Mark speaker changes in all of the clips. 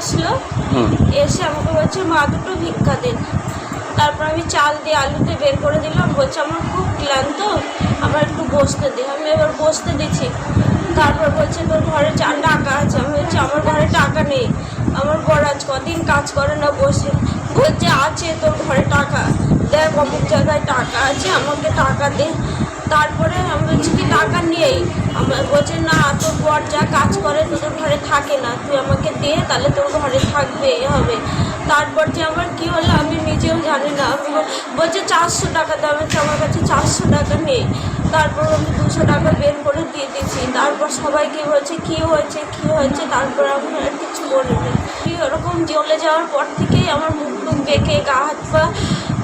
Speaker 1: আসলো। এসে আমাকে বলছে মা দুটো ভিক্ষা দিন। তারপর আমি চাল দিয়ে আলুতে বের করে দিলাম। বলছে আমার খুব ক্লান্ত আমার একটু বসতে দিই আমি এবার বসতে দিচ্ছি তারপর বলছে তোর ঘরে চার টাকা আছে। আমি বলছি আমার ঘরে টাকা নেই। আমার বড় আজ কদিন কাজ করে না বসে। বলছে আছে তোর ঘরে টাকা। দেখ অমুক জায়গায় টাকা আছে আমাকে টাকা দে। তারপরে আমি বলছি কি টাকা নেই। আমার বলছে না তোর বর যা কাজ করে তোদের ঘরে থাকে না। তুই আমাকে দে তাহলে তোর ঘরে থাকবে এ হবে। তারপর যে আমার কি হলো আমি নিজেও জানি না। আমি বলছে চারশো টাকা দাম আছে আমার কাছে চারশো টাকা নেই। তারপর আমি দুশো টাকা বের করে দিয়ে দিয়েছি। তারপর সবাইকে বলছে কি হয়েছে কি হয়েছে? তারপর আমি আর কিছু বলিনি কি ওরকম জ্বলে যাওয়ার পর থেকেই আমার মুখ টুক বেঁকে গা হাত পা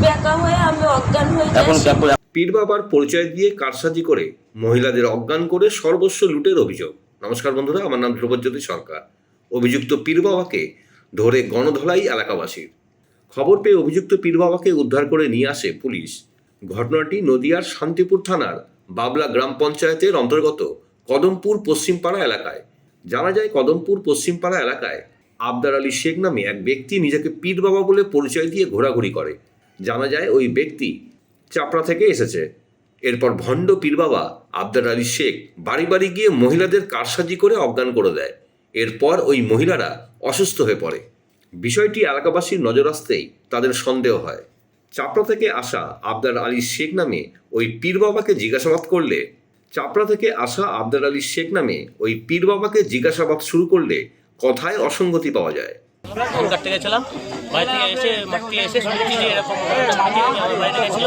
Speaker 1: বেঁকা হয়ে আমি অজ্ঞান হয়ে যাই
Speaker 2: পীর বাবার পরিচয় দিয়ে কারসাজি করে মহিলাদের অজ্ঞান করে সর্বস্ব লুটের অভিযোগ। নমস্কার বন্ধুরা, আমার নাম ধ্রুবজ্যোতি সরকার। অভিযুক্ত পীর বাবাকে ধরে গণধলাই এলাকাবাসীর। খবর পেয়ে অভিযুক্ত পীর বাবাকে উদ্ধার করে নিয়ে আসে পুলিশ। ঘটনাটি নদিয়ার শান্তিপুর থানার বাবলা গ্রাম পঞ্চায়েতের অন্তর্গত কদমপুর পশ্চিমপাড়া এলাকায়। জানা যায়, কদমপুর পশ্চিমপাড়া এলাকায় আবদার আলী শেখ নামে এক ব্যক্তি নিজেকে পীর বাবা বলে পরিচয় দিয়ে ঘোরাঘুরি করে। জানা যায়, ওই ব্যক্তি চাপড়া থেকে এসেছে। এরপর ভণ্ড পীর বাবা আবদার আলী শেখ বাড়ি বাড়ি গিয়ে মহিলাদের কারসাজি করে অজ্ঞান করে দেয়। এরপর ওই মহিলারা অসুস্থ হয়ে পড়ে। বিষয়টি এলাকাবাসীর নজর আসতেই তাদের সন্দেহ হয়। চাপড়া থেকে আসা আবদার আলী শেখ নামে ওই পীর বাবাকে জিজ্ঞাসাবাদ করলে, চাপড়া থেকে আসা আবদার আলী শেখ নামে ওই পীর বাবাকে জিজ্ঞাসাবাদ শুরু করলে কথায় অসঙ্গতি পাওয়া যায়।
Speaker 3: কাটতে গেছিলাম। বাড়ি থেকে এসে মাঠ থেকে এসে শুনছি যে এরকম আমার বাড়িতে গেছিল।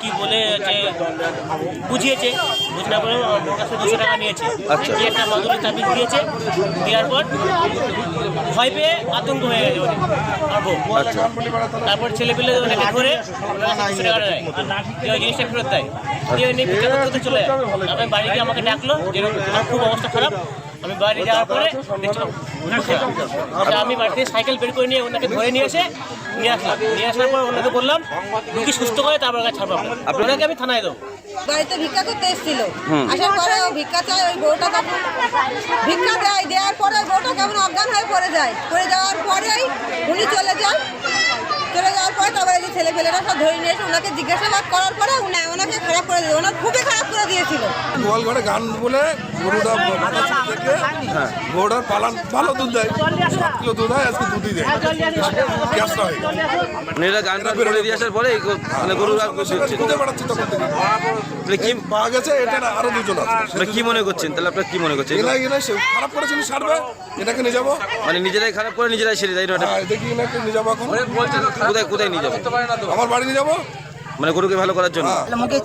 Speaker 3: কি বলে যে বুঝিয়েছে। বুঝার পরে আমার কাছে দুশো টাকা নিয়েছে।
Speaker 4: আচ্ছা।
Speaker 3: দিয়ে একটা মাদুরি তাবিজ দিয়েছে। দেওয়ার পর ভয় পেয়ে আতঙ্ক হয়ে গেছে ওদের।
Speaker 4: আচ্ছা।
Speaker 3: তারপর ছেলে পেলে ওনাকে ধরে ওনার কাছে দুশো টাকা দেয়। ওই জিনিসটা ফেরত দেয়। দিয়ে নিয়ে ভিক্ষা করতে করতে চলে যায়। তারপরে বাড়ি গিয়ে আমাকে ডাকলো যেরকম খুব অবস্থা খারাপ। আমি বাড়ি যাওয়ার পরে। আচ্ছা, আমি বাড়ি থেকে সাইকেল বের করে নিয়ে ওনাকে ধরে নিয়ে এসে নিয়ে আসলাম। নিয়ে আসার পর ওনাকে বললাম রুগী সুস্থ করে তারপর ছাড়বো ওনাকে আমি থানায় দেবো।
Speaker 5: বাড়িতে ভিক্ষা করতে এসেছিল। আসার পরে ও ভিক্ষা চায় ওই বউটা তখন। ভিক্ষা দেয় দেওয়ার পরে ওই বউটা কেমন অজ্ঞান হয়ে পড়ে যায়। পড়ে যাওয়ার পরেই উনি চলে যান। চলে যাওয়ার পরে তারপরে যে ছেলে পেলেরা সব ধরে নিয়ে এসে ওনাকে জিজ্ঞাসাবাদ করার পরে উনি- ওনাকে খারাপ করে দিয়ে ওনার খুবই খারাপ করে দিয়েছিল
Speaker 6: গোয়াল ঘরে গান বলে গরুটা থেকে গরুটার পালান ভালো দুধ দেয়। সাত কিলো দুধ হয় আজকে দুধই দেয়। গ্যাসটা হয়ে।
Speaker 4: মানে গান করে দিয়ে আসার পরে মানে গরুর আর হচ্ছে
Speaker 6: খুঁজে বেড়াচ্ছি তখন থেকে।
Speaker 4: কি
Speaker 6: পাওয়া গেছে এটা আরও দুজন আছে।
Speaker 4: মানে কি মনে করছেন? তাহলে আপনার কি মনে করছেন?
Speaker 6: এলাই এলাই সে খারাপ করেছিল সারবে এটাকে নিয়ে যাব।
Speaker 4: মানে নিজেরাই খারাপ করে নিজেরাই সেরে
Speaker 6: হ্যাঁ দেখি এনাকে নিয়ে যাব এখন।
Speaker 4: কোথায় কোথায় নিয়ে যাবে?
Speaker 6: আমার বাড়ি নিয়ে যাব।
Speaker 4: মানে গরুকে ভালো করার জন্য।
Speaker 7: মুখে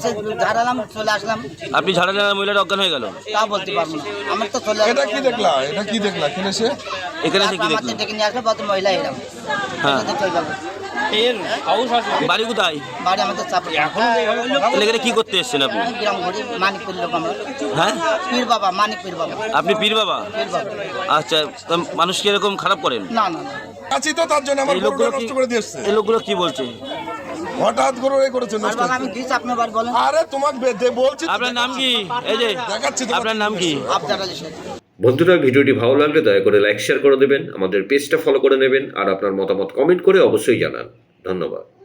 Speaker 7: ঝাড়ালাম চলে আসলাম।
Speaker 4: আপনি ঝাড়া মহিলাটা অজ্ঞান হয়ে গেল?
Speaker 7: তা বলতে পারব না। আমার তো চলে
Speaker 6: এটা কি দেখলা? এটা কি দেখলা? সে
Speaker 4: এখানে কি
Speaker 7: ডেকে নিয়ে কত মহিলা এলাম
Speaker 4: হ্যাঁ। বাড়ি কোথায়?
Speaker 7: বাড়ি আমাদের চাপ
Speaker 4: তাহলে এখানে কি করতে এসেছেন আপনি?
Speaker 7: গ্রাম ঘুরি মানিকপুর লোক আমরা।
Speaker 4: হ্যাঁ?
Speaker 7: পীর বাবা মানিক পীর বাবা।
Speaker 4: আপনি পীর বাবা? আচ্ছা তা মানুষ কি এরকম খারাপ করেন?
Speaker 7: না না না।
Speaker 6: আছি তো তার জন্য আমার নষ্ট করে
Speaker 4: এই লোকগুলো কি বলছে?
Speaker 6: হঠাৎ করে এ করেছে নষ্ট
Speaker 7: আমি দিচ্ছি আপনার বাড়ি বলেন।
Speaker 6: আরে তোমাকে দে- বলছি
Speaker 4: আপনার নাম কি? এই যে
Speaker 6: দেখাচ্ছি
Speaker 4: আপনার নাম কি?
Speaker 7: আপনারা
Speaker 2: বন্ধুরা ভিডিওটি ভালো লাগলে দয়া করে লাইক শেয়ার করে দেবেন। আমাদের পেজটা ফলো করে নেবেন। আর আপনার মতামত কমেন্ট করে অবশ্যই জানান। ধন্যবাদ।